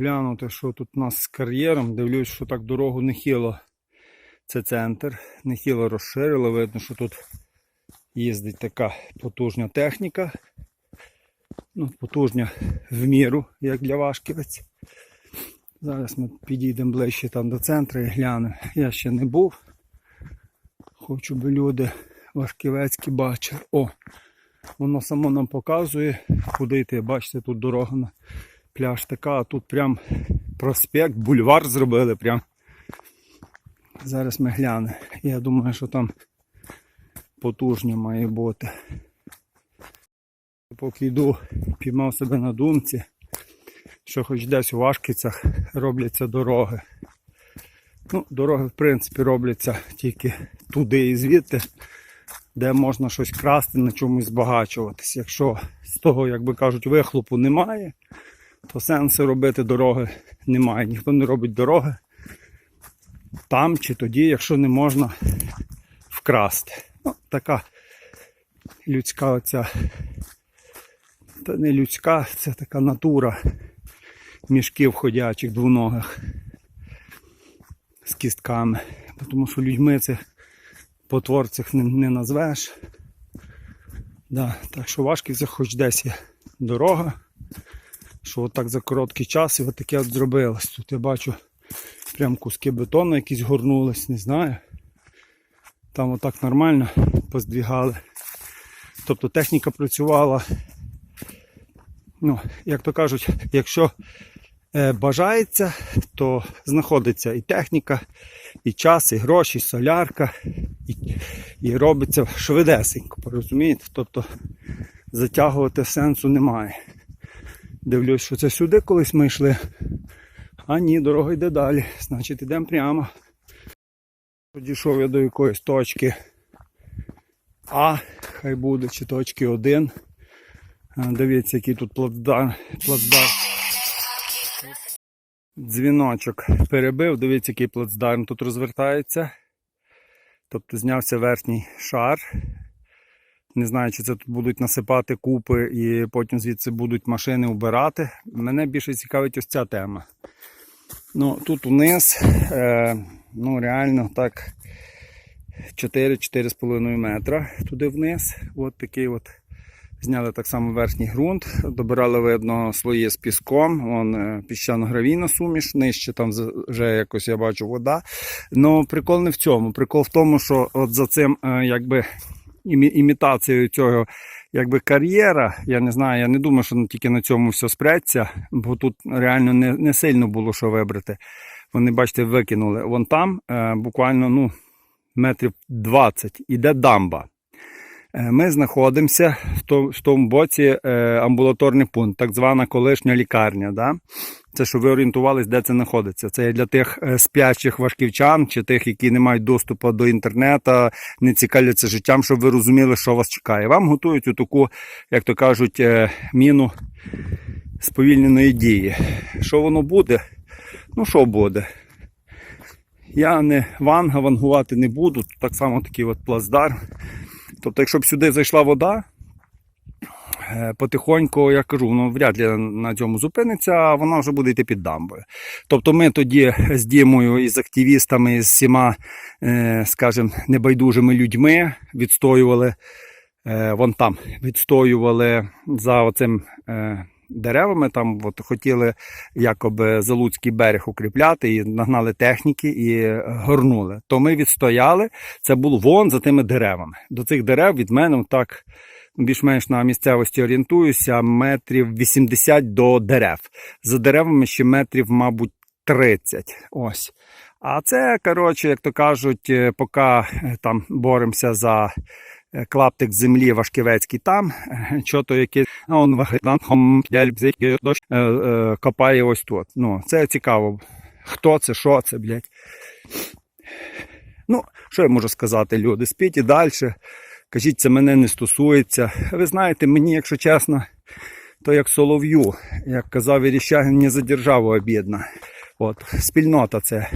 глянути, що тут у нас з кар'єром. Дивлюсь, що так дорогу нехило. Це центр. Нехило розширили. Видно, що тут їздить така потужна техніка. Ну, потужня в міру, як для важківець. Зараз ми підійдемо ближче там до центру і глянемо. Я ще не був. Хочу би люди важківецькі бачили. О! Воно само нам показує, куди йти. Бачите, тут дорога пляж така, а тут прям проспект, бульвар зробили прям. Зараз ми глянемо. Я думаю, що там потужні має бути. Поки йду, піймав себе на думці, що хоч десь у Вашківцях робляться дороги. Ну, дороги, в принципі, робляться тільки туди і звідти, де можна щось красти, на чомусь збагачуватись. Якщо з того, як би кажуть, вихлопу немає, то сенсу робити дороги немає. Ніхто не робить дороги там чи тоді, якщо не можна вкрасти. Ну, така людська оця, та не людська, це така натура мішків ходячих двоногих з кістками. Тому що людьми цих потворцях не, не назвеш. Да, так що важкий хоч десь є дорога. Що отак за короткий час і от таке от зробилось. Тут я бачу прям куски бетону якісь горнулись, не знаю. Там отак нормально поздвігали. Тобто техніка працювала. Ну, як то кажуть, якщо е, бажається, то знаходиться і техніка, і час, і гроші, і солярка, і, і робиться швидесенько, розумієте? Тобто затягувати сенсу немає. Дивлюсь, що це сюди колись ми йшли. А ні, дорога йде далі. Значить, йдемо прямо. Підійшов я до якоїсь точки А, хай буде, чи точки 1. Дивіться, який тут плацдар. плацдар. Дзвіночок перебив, дивіться, який плацдарм тут розвертається. Тобто знявся верхній шар. Не знаю, чи це тут будуть насипати купи і потім звідси будуть машини вбирати. Мене більше цікавить ось ця тема. Ну, Тут униз, е, ну реально так 4-4,5 метра туди вниз. От такий от. Зняли так само верхній ґрунт, добирали видно слої з піском, вон е, піщано-гравійна суміш, нижче там вже якось я бачу вода. Ну прикол не в цьому. Прикол в тому, що от за цим е, якби імітацією цього якби кар'єра, я не знаю, я не думаю, що тільки на цьому все спреться, бо тут реально не, не сильно було що вибрати. Вони, бачите, викинули. Вон там е, буквально ну, метрів 20 іде дамба. Е, Ми знаходимося в то- в тому боці е, амбулаторний пункт, так звана колишня лікарня. Да? Це щоб ви орієнтувались, де це знаходиться. Це для тих е, спячих важківчан чи тих, які не мають доступу до інтернету, не цікавляться життям, щоб ви розуміли, що вас чекає. Вам готують у таку, як то кажуть, міну сповільненої дії. Що воно буде? Ну, що буде? Я не ванга, вангувати не буду. Так само такий от плацдарм. Тобто, якщо б сюди зайшла вода, е, потихоньку, я кажу, воно вряд ли на цьому зупиниться, а вона вже буде йти під дамбою. Тобто ми тоді з Дімою і з активістами, і з всіма, е, скажімо, небайдужими людьми відстоювали, е, вон там, відстоювали за оцим. Деревами там от, хотіли якоби Залуцький берег укріпляти і нагнали техніки і горнули. То ми відстояли, це було вон за тими деревами. До цих дерев від мене так більш-менш на місцевості орієнтуюся, метрів 80 до дерев. За деревами ще метрів, мабуть, 30. Ось. А це, коротше, як то кажуть, е, поки е, там боремося за клаптик землі Вашківецький там, е, що то дощ е, е, копає ось тут. Ну, це цікаво. Хто це, що це, блядь. Ну, що я можу сказати, люди? Спіть і далі. Кажіть, це мене не стосується. Ви знаєте, мені, якщо чесно, то як солов'ю, як казав Віріщагін, не за державу обідна. От, спільнота це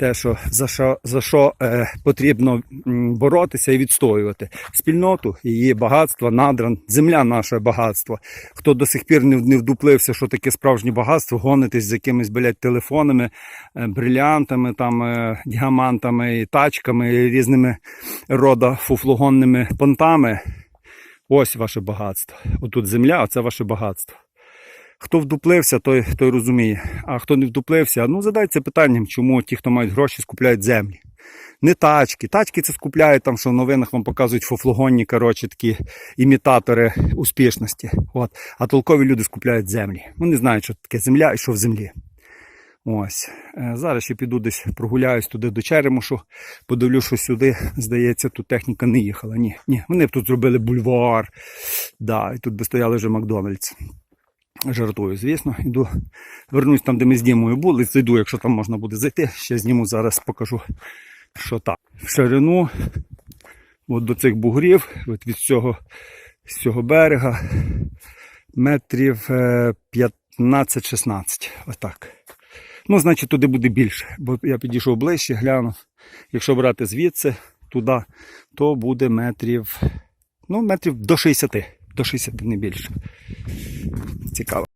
те, що за що, за що е, потрібно боротися і відстоювати спільноту, її багатство, надра, земля наше багатство. Хто до сих пір не, не вдуплився, що таке справжнє багатство, гонитись з якимись блядь, телефонами, е, брилянтами, там, е, діамантами, і тачками, і різними рода фуфлогонними понтами. Ось ваше багатство. Отут земля, а це ваше багатство. Хто вдуплився, той, той розуміє. А хто не вдуплився, ну задайте питанням, чому ті, хто мають гроші, скупляють землі. Не тачки. Тачки це скупляють, там, що в новинах вам показують фуфлогонні, коротше, такі імітатори успішності. От. А толкові люди скупляють землі. Вони знають, що таке земля і що в землі. Ось. Е, Зараз ще піду десь прогуляюсь туди до Черемушу, подивлюсь, що сюди, здається, тут техніка не їхала. Ні, ні. Вони б тут зробили бульвар. Да, і тут би стояли вже Макдональдс. Жартую, звісно, іду. Вернусь там, де ми з Дімою були, зайду, якщо там можна буде зайти. Ще зніму зараз, покажу, що там. В ширину, от до цих бугрів, от від цього, з цього берега, метрів е, 15-16. Отак. Ну, значить, туди буде більше, бо я підійшов ближче, глянув. Якщо брати звідси туди, то буде метрів, ну, метрів до 60, до 60 не більше. Цікаво.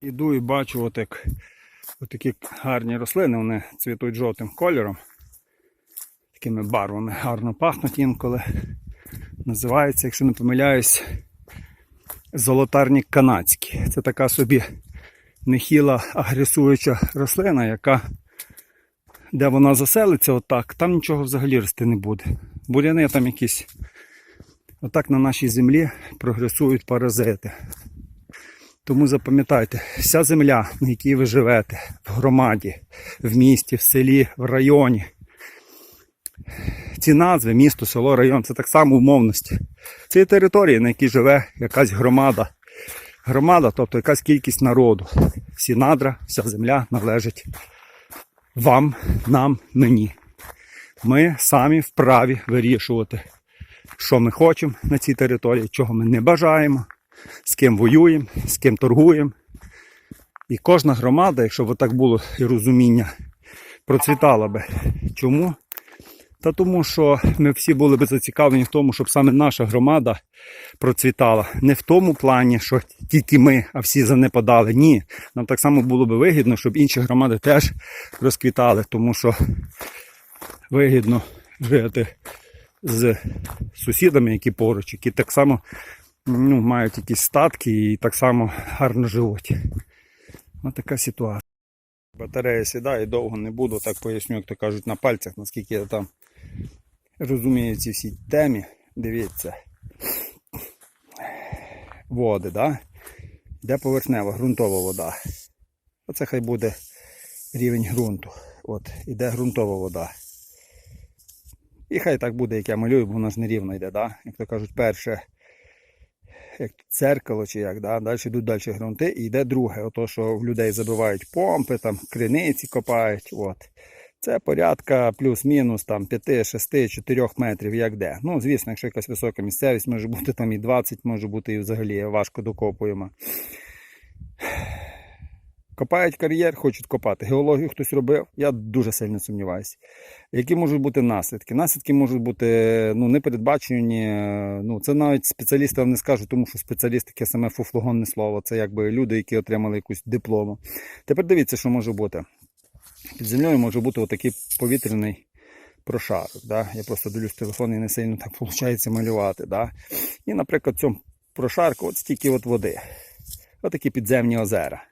Іду і бачу отак, отакі гарні рослини, вони цвітуть жовтим кольором. Такими барвами гарно пахнуть інколи. Називається, якщо не помиляюсь, золотарні канадські. Це така собі нехіла агресуюча рослина, яка, де вона заселиться, отак, там нічого взагалі рости не буде. Буряни там якісь. Отак на нашій землі прогресують паразити. Тому запам'ятайте, вся земля, на якій ви живете, в громаді, в місті, в селі, в районі. Ці назви, місто, село, район це так само умовності. Це території, на якій живе якась громада. Громада, тобто якась кількість народу. Всі надра, вся земля належить вам, нам, мені. Ми самі вправі вирішувати, що ми хочемо на цій території, чого ми не бажаємо, з ким воюємо, з ким торгуємо. І кожна громада, якщо б так було і розуміння, процвітала би. Чому? Та тому, що ми всі були б зацікавлені в тому, щоб саме наша громада процвітала. Не в тому плані, що тільки ми, а всі занепадали. Ні. Нам так само було б вигідно, щоб інші громади теж розквітали, тому що вигідно жити з сусідами, які поруч, які так само ну, мають якісь статки і так само гарно живуть. Ось така ситуація. Батарея сідає, довго не буду, так поясню, як то кажуть, на пальцях, наскільки я там розумію ці всі темі. Дивіться. Води, да? Де поверхнева, ґрунтова вода. Оце хай буде рівень ґрунту. От, іде ґрунтова вода. І хай так буде, як я малюю, бо вона ж нерівно йде, да? як то кажуть, перше як церкало чи як, да? далі йдуть далі ґрунти, і йде друге. Ото, що в людей забивають помпи, там криниці копають. От. Це порядка плюс-мінус там 5, 6, 4 метрів, як де. Ну, звісно, якщо якась висока місцевість, може бути там і 20, може бути і взагалі важко докопуємо. Копають кар'єр, хочуть копати. Геологію хтось робив, я дуже сильно сумніваюся. Які можуть бути наслідки? Наслідки можуть бути ну, непередбачені. Ну, це навіть спеціалісти вам не скажуть, тому що спеціаліст таке саме фуфлогонне слово. Це якби люди, які отримали якусь диплому. Тепер дивіться, що може бути. Під землею може бути отакий повітряний прошарок. Да? Я просто дивлюсь телефон і не сильно так виходить малювати. Да? І, наприклад, в цьому прошарку от стільки от води. Отакі підземні озера.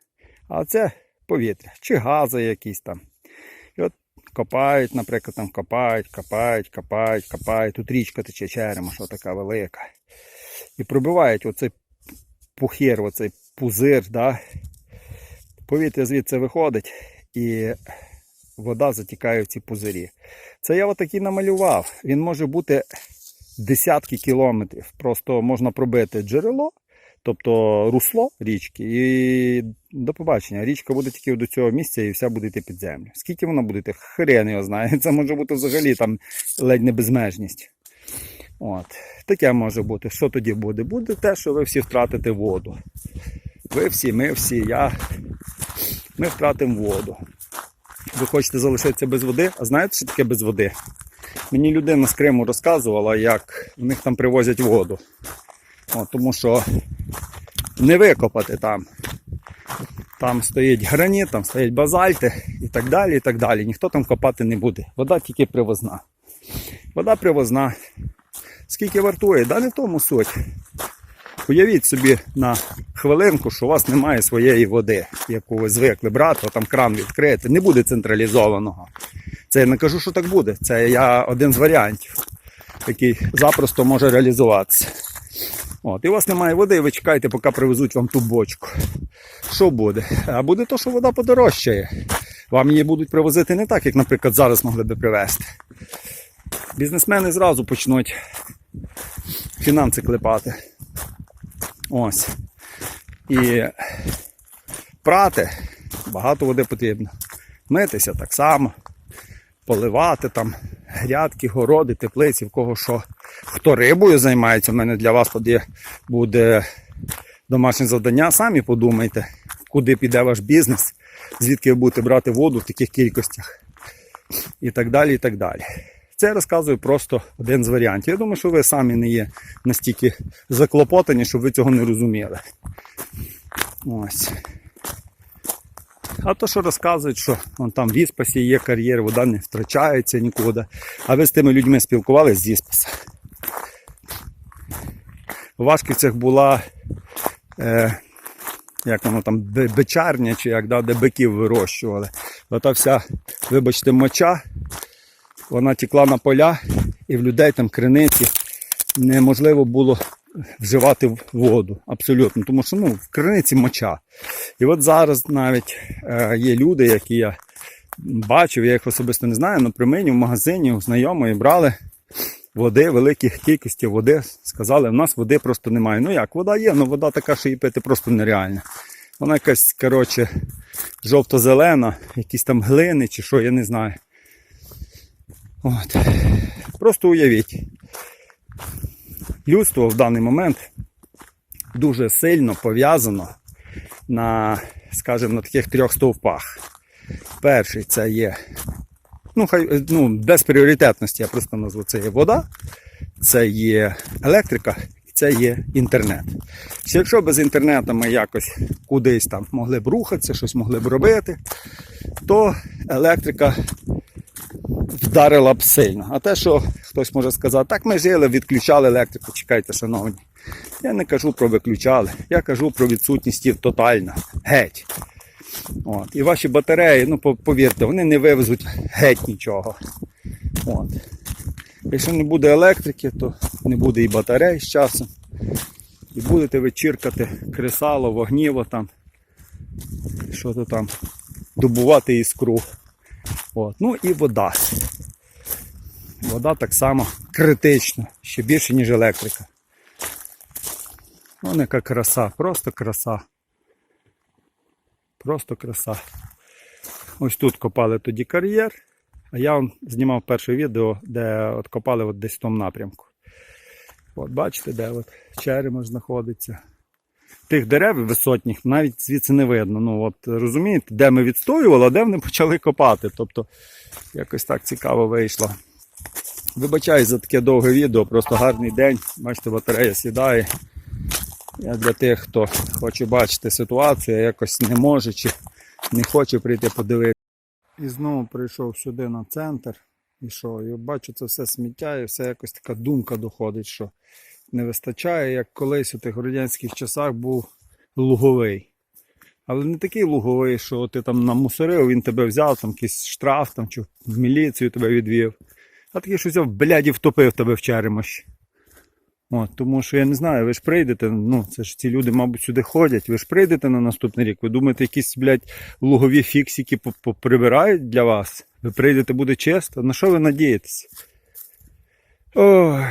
А це повітря, чи гази якісь там. І от копають, наприклад, там копають, копають, копають, копають. Тут річка тече черемоша така велика. І пробивають оцей пухір, оцей пузир. Да? Повітря звідси виходить і вода затікає в ці пузирі. Це я отакий намалював. Він може бути десятки кілометрів. Просто можна пробити джерело, тобто русло річки, і до побачення. Річка буде тільки до цього місця і вся буде йти під землю. Скільки вона буде йти? Хрен його знає. Це може бути взагалі там ледь не безмежність. От. Таке може бути. Що тоді буде? Буде те, що ви всі втратите воду. Ви всі, ми всі, я. Ми втратимо воду. ви хочете залишитися без води. А знаєте, що таке без води? Мені людина з Криму розказувала, як в них там привозять воду. Тому що не викопати там. Там стоїть граніт, там стоять базальти і так далі. і так далі. Ніхто там копати не буде. Вода тільки привозна. Вода привозна. Скільки вартує? Да не в тому суть. Уявіть собі на хвилинку, що у вас немає своєї води, яку ви звикли брати, там кран відкрити. Не буде централізованого. Це я не кажу, що так буде. Це я один з варіантів, який запросто може реалізуватися. От, і у вас немає води, і ви чекаєте, поки привезуть вам ту бочку. Що буде? А буде то, що вода подорожчає. Вам її будуть привозити не так, як, наприклад, зараз могли би привезти. Бізнесмени зразу почнуть фінанси клепати. Ось. І прати багато води потрібно. Митися так само, поливати там грядки, городи, теплиці, в кого що. Хто рибою займається, в мене для вас буде, буде домашнє завдання. Самі подумайте, куди піде ваш бізнес, звідки ви будете брати воду в таких кількостях. І так далі, і так далі. Це я розказую просто один з варіантів. Я думаю, що ви самі не є настільки заклопотані, щоб ви цього не розуміли. Ось. А то, що розказують, що вон там в Іспасі є кар'єр, вода не втрачається нікуди. А ви з тими людьми спілкувалися з Іспаса. У Вашківцях була, е, як воно там, бичарня, чи як, да, де биків вирощували. Ота вся, вибачте, моча, вона текла на поля, і в людей там криниці неможливо було вживати воду. Абсолютно. Тому що ну, в криниці моча. І от зараз навіть е, є люди, які я бачив, я їх особисто не знаю, але при мені в магазині у знайомої брали води, великих кількості води. Сказали, в нас води просто немає. Ну як, вода є, але вода така, що її пити просто нереально. Вона якась, коротше, жовто-зелена, якісь там глини чи що, я не знаю. От. Просто уявіть. Людство в даний момент дуже сильно пов'язано на, скажімо, на таких трьох стовпах. Перший це є, ну, хай, е, ну, без пріоритетності, я просто назву це є вода, це є електрика і це є інтернет. Що Якщо без інтернету ми якось кудись там могли б рухатися, щось могли б робити, то електрика вдарила б сильно. А те, що хтось може сказати, так ми жили, відключали електрику, чекайте, шановні. Я не кажу про виключали, я кажу про відсутність її тотально. Геть. От. І ваші батареї, ну повірте, вони не вивезуть геть нічого. От. Якщо не буде електрики, то не буде і батарей з часом. І будете ви чиркати кресало, вогніво там, що то там, добувати іскру. От. Ну і вода. Вода так само критична, ще більше, ніж електрика. Вон яка краса, просто краса. Просто краса. Ось тут копали тоді кар'єр, а я вам знімав перше відео, де от копали от десь в тому напрямку. От бачите, де от черемош знаходиться. Тих дерев висотніх навіть звідси не видно. Ну от розумієте, де ми відстоювали, а де вони почали копати. Тобто якось так цікаво вийшло. Вибачаюсь за таке довге відео, просто гарний день. Бачите, батарея сідає. Я для тих, хто хоче бачити ситуацію, якось не може чи не хоче прийти подивитися. І знову прийшов сюди на центр. І що? І бачу це все сміття, і все якось така думка доходить, що не вистачає, як колись у тих радянських часах був луговий. Але не такий луговий, що ти там намусорив, він тебе взяв, там якийсь штраф там, чи в міліцію тебе відвів. А такий, що взяв, бляді, втопив тебе в черемощ. От, тому що я не знаю, ви ж прийдете, ну це ж ці люди, мабуть, сюди ходять. Ви ж прийдете на наступний рік. Ви думаєте, якісь, блядь, лугові фіксики прибирають для вас? Ви прийдете, буде чисто? На що ви надієтесь? Ой.